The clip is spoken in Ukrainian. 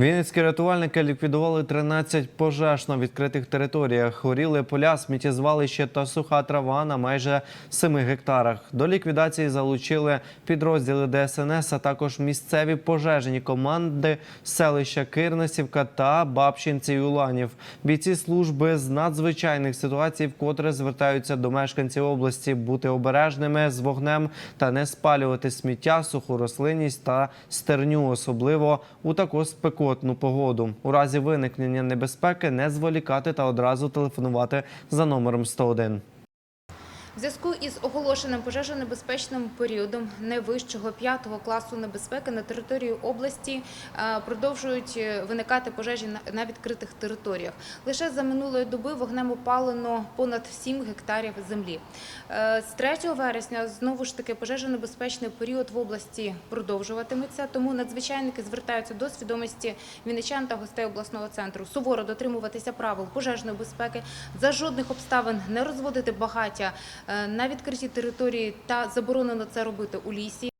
Вінницькі рятувальники ліквідували 13 пожеж на відкритих територіях. Горіли поля, сміттєзвалище та суха трава на майже 7 гектарах. До ліквідації залучили підрозділи ДСНС, а також місцеві пожежні команди селища Кирнесівка та Бабщинці і Уланів. Бійці служби з надзвичайних ситуацій вкотре звертаються до мешканців області бути обережними з вогнем та не спалювати сміття, суху рослинність та стерню, особливо у таку спекотну погоду. У разі виникнення небезпеки не зволікати та одразу телефонувати за номером 101. В зв'язку із оголошеним пожежонебезпечним періодом найвищого п'ятого класу небезпеки на території області е, продовжують е, виникати пожежі на- відкритих територіях. Лише за минулої доби вогнем опалено понад 7 гектарів землі. Е, З 3 вересня знову ж таки пожежонебезпечний період в області продовжуватиметься, тому надзвичайники звертаються до свідомості вінничан та гостей обласного центру суворо дотримуватися правил пожежної безпеки, за жодних обставин не розводити багаття на відкритій території та заборонено це робити у лісі.